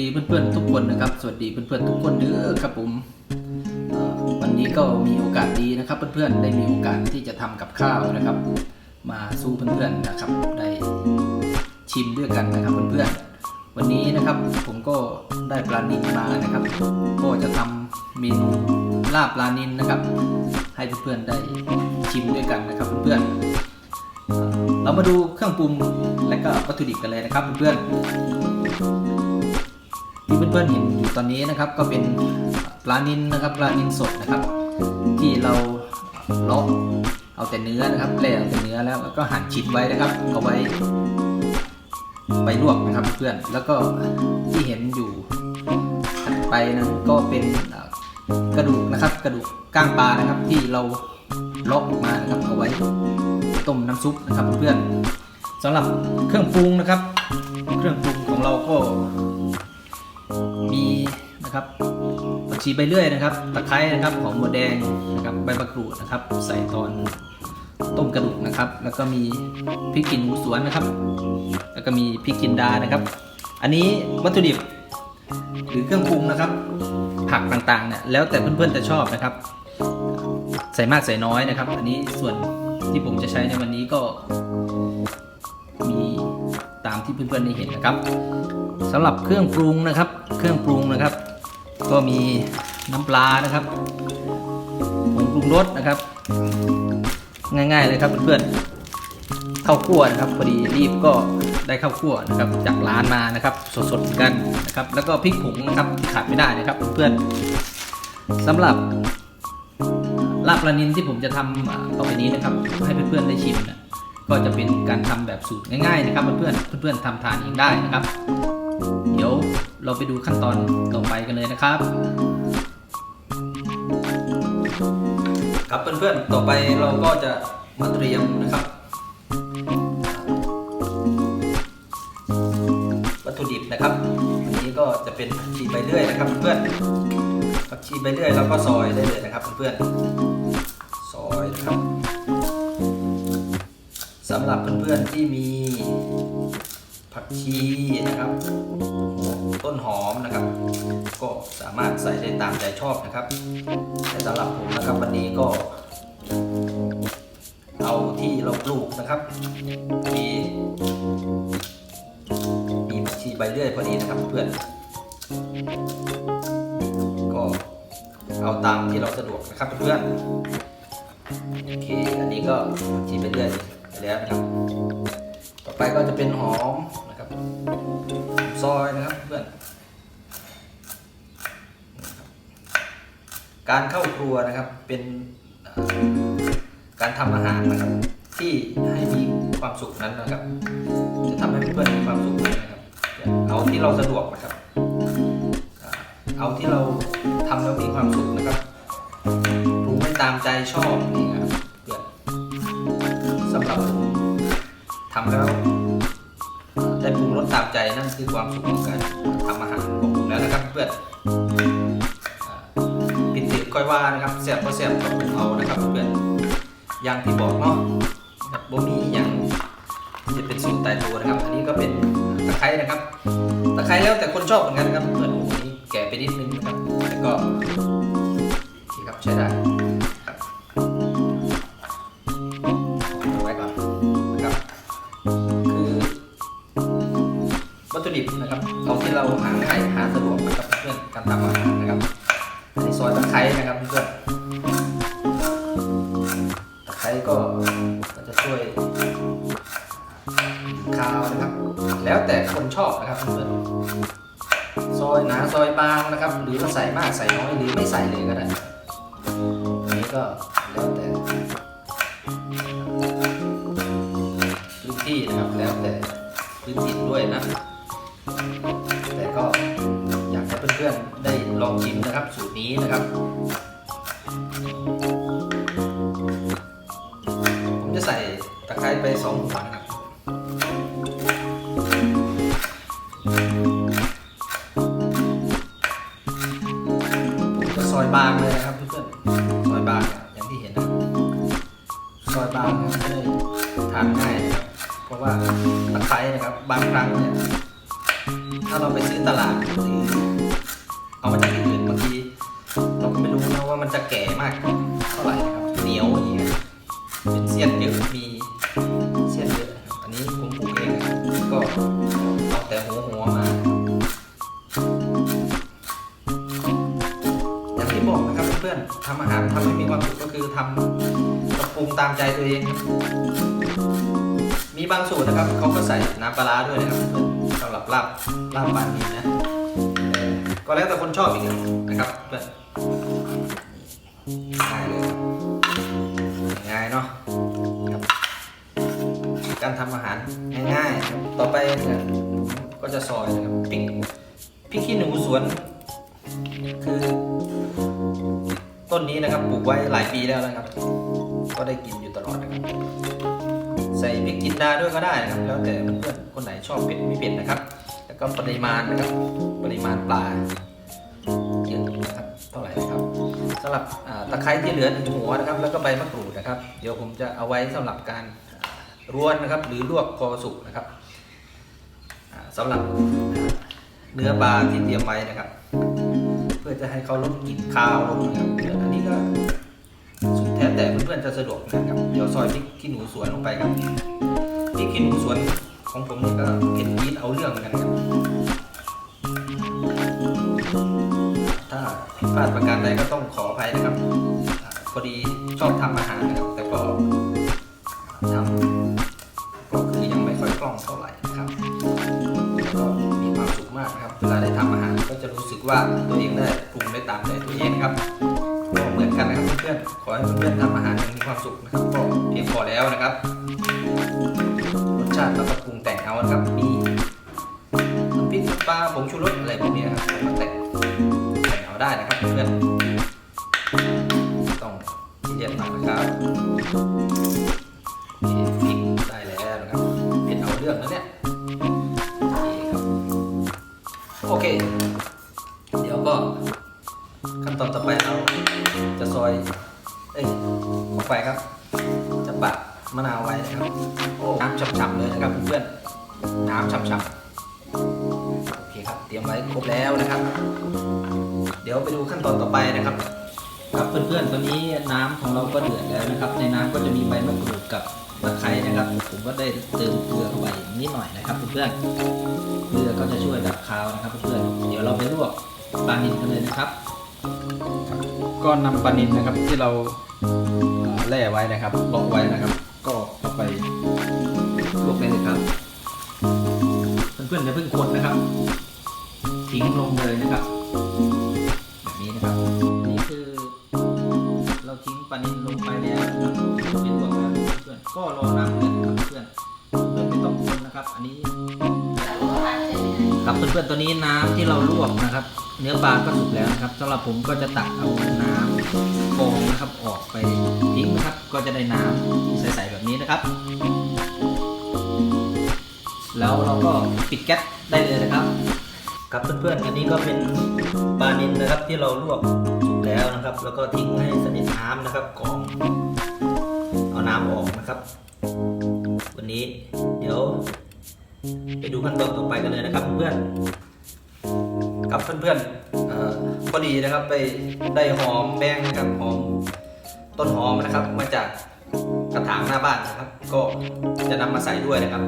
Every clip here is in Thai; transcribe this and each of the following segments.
ดีเพื่อนๆทุกคนนะครับ สวัสดีเพื่อนๆทุกคนเด้อครับผมวันนี้ก็มีโอกาสดีนะครับ เพื่อนๆได้มีโอกาสที่จะทำกับข้าวนะครับ มาสู้เพื่อนๆนะครับ ได้ชิมด้วยกันนะครับเพื่อนๆวันนี้นะครับผมก็ได้ปลานิลมานะครับ ก็จะทำเมนูลาบปลานิลนะครับ ให้เพื่อนๆได้ชิมด้วยกันนะครับเพื่อนๆเรามาดูเครื่องปรุงและก็วัตถุดิบกันเลยนะครับเพื่อนๆ ที่เพื่อนๆเห็นอยู่ตอนนี้นะครับก็เป็นปลานินนะครับปลานินสดนะครับ ที่เราเลาะเอาแต่เนื้อนะครับแล่เอาแต่เนื้อแล้วก็หั่นชิ้นไว้นะครับเอาไว้ไปลวกนะครับเพื่อนแล้วก็ที่เห็นอยู่ถัดไปนั้นก็เป็นกระดูกนะครับ กระดูกก้างปลานะครับที่เราเลาะออกมานะครับเอาไว้ต้มน้ำซุปนะครับเพื่อนสำหรับเครื่องปรุงนะครับ เครื่องปรุงของเราก็ มีนะครับผักชีใบเลื่อยนะครับ ตะไคร้นะครับหอมหัวแดงนะครับใบมะกรูดนะครับ ใส่ตอนต้มกระดูกนะครับ แล้วก็มีพริกขี้หนูสวนนะครับ แล้วก็มีพริกจินดานะครับ อันนี้วัตถุดิบหรือเครื่องปรุงนะครับ ผักต่างๆเนี่ยแล้วแต่เพื่อนๆจะชอบนะครับ ใส่มากใส่น้อยนะครับ อันนี้ส่วนที่ผมจะใช้ในวันนี้ก็มีตามที่เพื่อนๆได้เห็นนะครับสำหรับเครื่องปรุงนะครับ รื่องปรุงนะครับ ก็มีน้ำปลานะครับผงปรุงรสนะครับ ง่ายๆเลยครับเพื่อนๆข้าวคั่วนะครับพอดีรีบก็ได้ข้าวคั่วนะครับ จากร้านมานะครับสดๆเหมือนกันนะครับ แล้วก็พริกผงนะครับที่ขาดไม่ได้นะครับ เพื่อนๆสำหรับลาบปลานินที่ผมจะทำอ่าต่อไปนี้นะครับ ให้เพื่อนๆได้ชิมนะก็จะเป็นการทำแบบสูตรง่ายๆนะครับ เพื่อนๆเพื่อนๆทำทานเองได้นะครับ เดี๋ยว เราไปดูขั้นตอนต่อไปกันเลยนะครับ ครับเพื่อนๆ ต่อไปเราก็จะมาเตรียมนะครับวัตถุดิบนะครับอันนี้ก็จะเป็นผักชีใบเลื่อยนะครับเพื่อนๆผักชีใบเลื่อยแล้วก็ซอยได้เลยนะครับเพื่อนๆซอยนะครับสำหรับเพื่อนๆที่มี ผักชีนะครับ ต้นหอมนะครับ ก็สามารถใส่ได้ตามใจชอบนะครับ แต่สำหรับผมนะครับวันนี้ก็เอาที่เราปลูกนะครับ มีมีผักชีใบเลื่อยพอดีนะครับเพื่อน ก็เอาตามที่เราสะดวกนะครับเพื่อนโอเค อันนี้ก็ผักชีใบเลื่อยแล้วนะครับ ต่อไปก็จะเป็นหอมนะครับซอยนะครับเพื่อนการเข้าครัวนะครับเป็นการทำอาหารนะครับ ที่ให้มีความสุขนั้นนะครับ จะทำให้เพื่อนมีความสุขนะครับ เอาที่เราสะดวกนะครับ เอาที่เราทำแล้วมีความสุขนะครับปรุงให้ตามใจชอบนี่นะครับเพื่อนสำหรับทำแล้ว นั่นคือความสุขของการทำอาหารของผมแล้วนะครับเพื่อนปิดติดก้อยว่านะครับเสียบก็เสียบกับผมเอานะครับเพื่อนอย่างที่บอกเนาะแบบบ่มีอย่างจะเป็นสูตรตายตัวนะครับ อันนี้ก็เป็นตะไคร้นะครับ ตะไคร้แล้วแต่คนชอบเหมือนกันครับเพื่อนผมนี่แก่ไปนิดนึงนะครับแต่ก็ คาวนะครับ แล้วแต่คนชอบนะครับเพื่อนซอยหนาซอยบางนะครับ หรือว่าใส่มากใส่น้อยหรือไม่ใส่เลยก็ได้อันนี้ก็แล้วแต่พื้นที่นะครับแล้วแต่พื้นที่ด้วยนะ แต่ก็อยากให้เพื่อนๆได้ลองชิมนะครับ สูตรนี้นะครับผมจะใส่ตะไคร้ไปสองหัวนะครับางเลยนะครับเพื่อนๆซอยบางอย่างที่เห็นนะซอยบางนะครับจะได้ทานง่ายครับเพราะว่าตะไคร้นะครับบางครั้งเนี่ยถ้าเราไปซื้อตลาดหรือ ตามใจตัวเอง มีบางสูตรนะครับเขาก็ใส่น้ำปลาร้าด้วยนะครับสำหรับลาบลาบปานีนะก็แล้วแต่คนชอบอีกนะครับเพื่อนง่ายเลยง่ายเนาะครับการทำอาหารง่ายๆ ต่อไปเนี่ยก็จะซอยนะครับพริกพริกขี้หนูสวน คือ ต้นนี้นะครับปลูกไว้หลายปีแล้วนะครับ ก็ได้กินอยู่ตลอดนะครับใส่พริกจินดาด้วยก็ได้นะครับ แล้วแต่เพื่อนคนไหนชอบเผ็ดไม่เผ็ดนะครับ แล้วก็ปริมาณนะครับปริมาณปลาเยอะนะครับเท่าไหร่นะครับสำหรับตะไคร้ที่เหลือหนึ่งหัวนะครับ แล้วก็ใบมะกรูดนะครับ เดี๋ยวผมจะเอาไว้สำหรับการรวนนะครับ หรือลวกพอสุกนะครับอ่าสำหรับเนื้อปลาที่เตรียมไว้นะครับ เพื่อจะให้เขาลดกลิ่นคาวลงนะครับ สุดแท้แต่เพื่อนๆจะสะดวกนะครับ เดี๋ยวซอยพริกขี้หนูสวนลงไปครับพริกขี้หนูสวนของผมนี่ก็เผ็ดจี๊ดเอาเรื่องเหมือนกันครับ ถ้าผิดพลาดประการใดก็ต้องขออภัยนะครับพอดีชอบทำอาหารนะครับแต่ก็ทำก็คือยังไม่ค่อยคล่องเท่าไหร่นะครับก็มีความสุขมากนะครับ เวลาได้ทำอาหารก็จะรู้สึกว่าตัวเองได้ปรุงได้ตามใจตัวเองครับ นะครับพริกได้แล้วนะครับเผ็นเอาเรื่องแล้วเนี่ยโอเค ของเราก็เดือดแล้วนะครับ ในน้ำก็จะมีใบมะกรูดกับตะไคร้นะครับ ผมก็ได้เติมเกลือเข้าไปนิดหน่อยนะครับเพื่อนๆเกลือก็จะช่วยดับคาวนะครับเพื่อนๆเดี๋ยวเราไปลวกปลานิลกันเลยนะครับ ก็นำปลานิลนะครับที่เราเอ่อแล่ไว้นะครับล็อกไว้นะครับ ก็เอาไปลวกเลยนะครับเพื่อนๆอย่าเพิ่งคนนะครับทิ้งลงเลยนะครับ แบบนี้นะครับนี่คือ เราทิ้งปลานิลลงไปแล้วนะครับเป็นตัวแล้วเพื่อนก็รอน้ำเดือดครับเพื่อนเพื่อนไม่ต้องคนนะครับ อันนี้ ครับเพื่อนๆตัวนี้น้ำที่เราลวกนะครับ เนื้อปลาก็สุกแล้วนะครับสำหรับผมก็จะตักเอาน้ำฟองนะครับออกไปทิ้งนะครับ ก็จะได้น้ำใสๆแบบนี้นะครับ แล้วเราก็ปิดแก๊สได้เลยนะครับ ครับเพื่อนๆอันนี้ก็เป็นปลานิลนะครับที่เราลวกสุกแล้วนะครับ แล้วก็ทิ้งให้สนิทน้ำนะครับกรองเอาน้ำออกนะครับ วันนี้เดี๋ยวไปดูขั้นตอนต่อไปกันเลยนะครับเพื่อนๆกับเพื่อนๆอพอดีนะครับไปได้หอมแบงนะครับหอมต้นหอมนะครับ มาจากกระถางหน้าบ้านนะครับ ก็จะนำมาใส่ด้วยนะครับ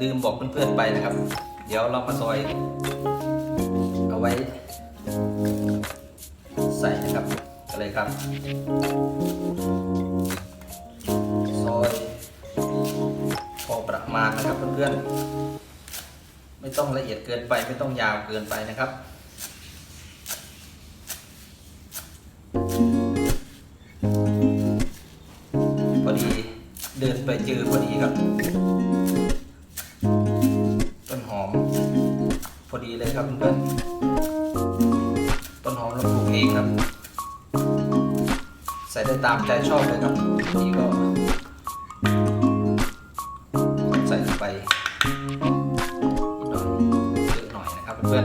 ลืมบอกเพื่อนๆไปนะครับ เดี๋ยวเรามาซอย เอาไว้ ใส่นะครับกันเลยครับซอยพอประมาณนะครับเพื่อนๆไม่ต้องละเอียดเกินไปไม่ต้องยาวเกินไปนะครับ เองครับ ใส่ได้ตามใจชอบเลยครับนี่ก็ ใส่ลงไปนิดหน่อยเยอะหน่อยนะครับเพื่อน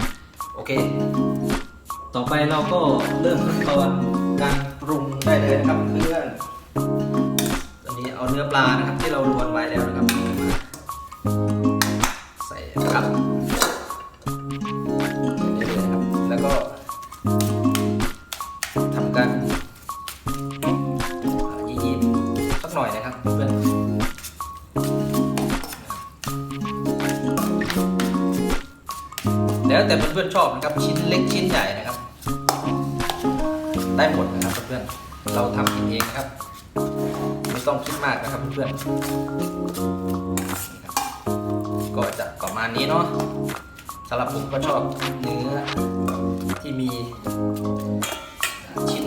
ๆโอเค ต่อไปเราก็เริ่มขั้นตอนการปรุงได้เลยนะครับเพื่อนตอนนี้เอาเนื้อปลานะครับที่เราลวนไว้แล้ว อนๆชอบนะครับชิ้นเล็กชิ้นใหญ่นะครับ ได้หมดนะครับเพื่อนๆเราทำกินเองนะครับ ไม่ต้องคิดมากนะครับเพื่อนๆก็จะประมาณนี้เนาะสำหรับผมก็ชอบเนื้อที่มีชิ้น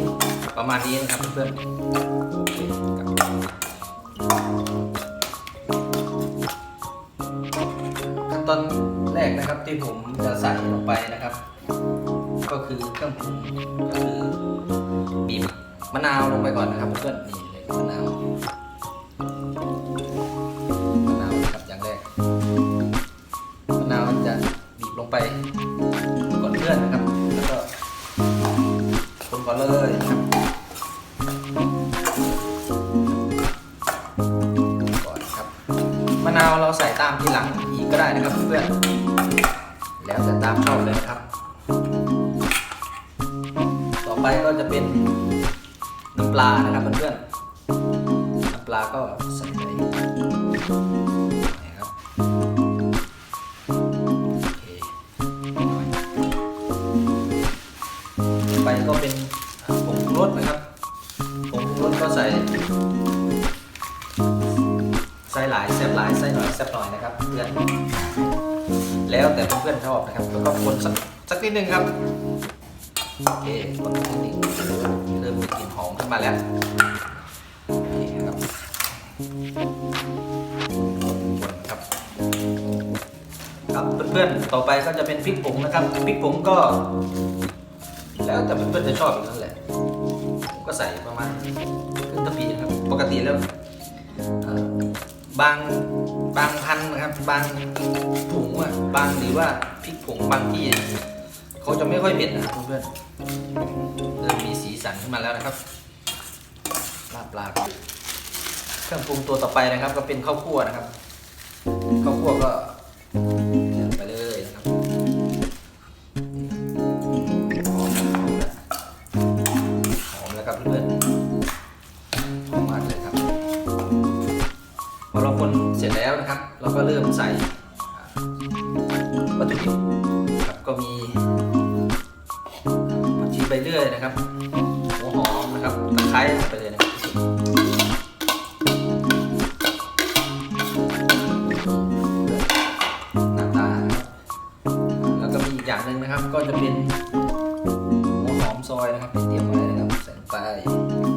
ประมาณนี้นะครับเพื่อนๆ ที่ผมจะใส่ลงไปนะครับ ก็คือเครื่องปรุงก็คือบีบมะนาวลงไปก่อนนะครับเพื่อนนี่เลยมะนาวมะนาวครับอย่างแรกมะนาวจะบีบลงไปก่อนเพื่อนนะครับ แล้วก็คนก่อนเลยนะครับก่อนครับมะนาวเราใส่ตามทีหลังอีกก็ได้นะครับเพื่อนามชอบเลยนะครับ ต่อไปก็จะเป็นน้ำปลานะครับเพื่อนๆน้ำปลาก็ใส่ไปนะครับโอเคต่อไปก็เป็นผงปรุงรสนะครับผงปรุงรสก็ใส่ใส่หลายแซ่บหลายใส่หน่อยแซ่บหน่อยนะครับเพื่อน แล้วแต่เพื่อนชอบนะครับ แล้วก็คนสักสักนิดนึงครับ โอเคคนนิดนึงเริ่มมีกลิ่นหอมขึ้นมาแล้วโอเครับคนครับ ครับเพื่อนๆ ต่อไปก็จะเป็นพริกผงนะครับ พริกผงก็ แล้วแต่เพื่อนๆจะชอบอยู่นั่นแหละ ก็ใส่ประมาณครึ่งทัพพีนะครับ ปกติแล้ว บางบางพันนะครับ บางถุงอะบางหรือว่าพริกผงบางที่เขาจะไม่ค่อยเผ็ดนะครับเพื่อนๆเริ่มมีสีสันขึ้นมาแล้วนะครับลาบปลาเครื่องปรุงตัวต่อไปนะครับ ก็เป็นข้าวคั่วนะครับข้าวคั่วก็ เราก็เริ่มใส่วัตถุดิบครับก็มีผักชีไปเรื่อยนะครับหัวหอมนะครับตะไคร้ไปเลยนะครับหน้าตานะครับแล้วก็มีอีกอย่างหนึ่งนะครับ ก็จะเป็นหัวหอมซอยนะครับเตรียมไว้นะครับใส่ลงไป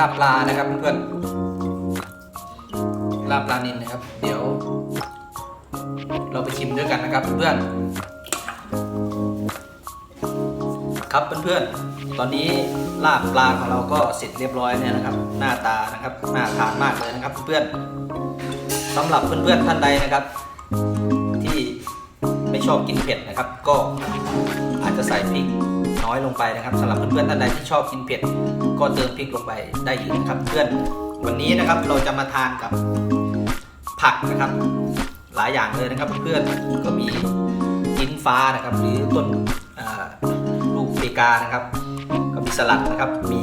ลาบปลานะครับเพื่อนๆลาบปลานินนะครับ เดี๋ยว เราไปชิมด้วยกันนะครับเพื่อนครับเพื่อนๆตอนนี้ลาบปลาของเราก็เสร็จเรียบร้อยแล้วนะครับ หน้าตานะครับน่าทานมากเลยนะครับ เพื่อนๆสำหรับเพื่อนๆท่านใดนะครับ ที่ไม่ชอบกินเผ็ดนะครับ ก็อาจจะใส่พริกน้อยลงไปนะครับสำหรับเพื่อนๆท่านใดที่ชอบกินเผ็ด ก็เติมพริกลงไปได้อีกนะครับเพื่อนวันนี้นะครับเราจะมาทานกับผักนะครับ หลายอย่างเลยนะครับเพื่อนก็มีลิ้นฟ้านะครับ หรือต้นลูกเปกานะครับ ก็มีสลัดนะครับมี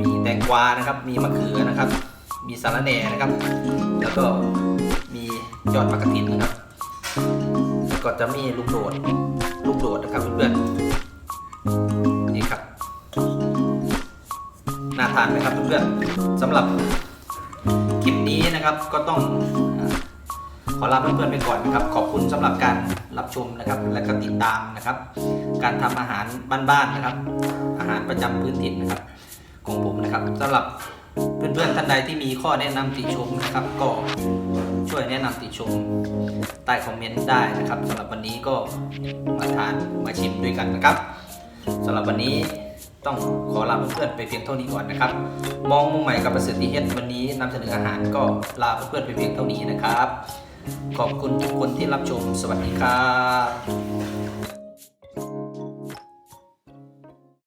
มีแตงกวานะครับ มีมะเขือนะครับ มีสาระแหน่นะครับ แล้วก็มียอดมะกระถินนะครับ ก็จะมีลูกโดดลูกโดดนะครับเพื่อนๆ ทานไหมครับเพื่อนๆสำหรับคลิปนี้นะครับก็ต้องขอลาเพื่อนๆไปก่อนนะครับ ขอบคุณสำหรับการรับชมนะครับ และก็ติดตามนะครับ การทำอาหารบ้านๆนะครับ อาหารประจำพื้นถิ่นนะครับ ของผมนะครับสำหรับเพื่อนๆท่านใดที่มีข้อแนะนำติชมนะครับ ก็ช่วยแนะนำติชมใต้คอมเมนต์ได้นะครับสำหรับวันนี้ก็มาทานมาชิมด้วยกันนะครับสำหรับวันนี้ ต้องขอลาเพื่อนๆไปเพียงเท่านี้ก่อนนะครับ มองมุมใหม่กับประสิทธิเฮดวันนี้นำเสนออาหารก็ลาเพื่อนๆไปเพียงเท่านี้นะครับ ขอบคุณทุกคนที่รับชมสวัสดีครับ